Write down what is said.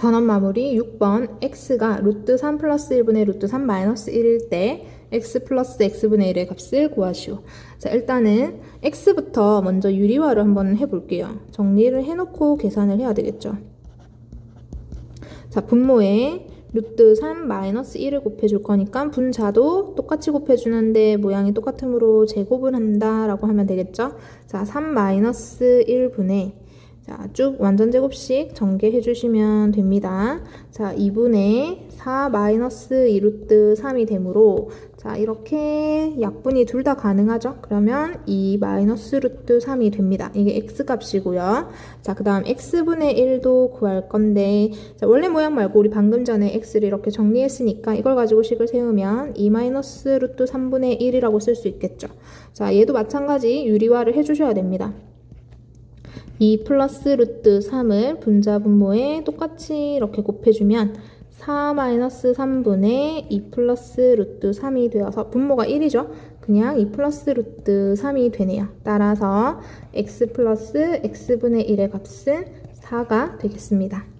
단원 마무리 6번 x가 루트 3 플러스 1분의 루트 3 마이너스 1일 때 x 플러스 x분의 1의 값을 구하시오. 자 일단은 x부터 먼저 유리화를 한번 해볼게요. 정리를 해놓고 계산을 해야 되겠죠. 자 분모에 루트 3 마이너스 1을 곱해줄 거니까 분자도 똑같이 곱해주는데 모양이 똑같으므로 제곱을 한다라고 하면 되겠죠. 자3 마이너스 1분의 자, 쭉 완전 제곱식 전개해 주시면 됩니다. 자, 2분의 4 마이너스 2루트 3이 되므로 자, 이렇게 약분이 둘 다 가능하죠? 그러면 2 마이너스 루트 3이 됩니다. 이게 x 값이고요. 자, 그 다음 x분의 1도 구할 건데 자, 원래 모양 말고 우리 방금 전에 x를 이렇게 정리했으니까 이걸 가지고 식을 세우면 2 마이너스 루트 3분의 1이라고 쓸 수 있겠죠. 자, 얘도 마찬가지 유리화를 해주셔야 됩니다. 2 플러스 루트 3을 분자 분모에 똑같이 이렇게 곱해주면 4 마이너스 3분의 2 플러스 루트 3이 되어서 분모가 1이죠. 그냥 2 플러스 루트 3이 되네요. 따라서 x 플러스 x분의 1의 값은 4가 되겠습니다.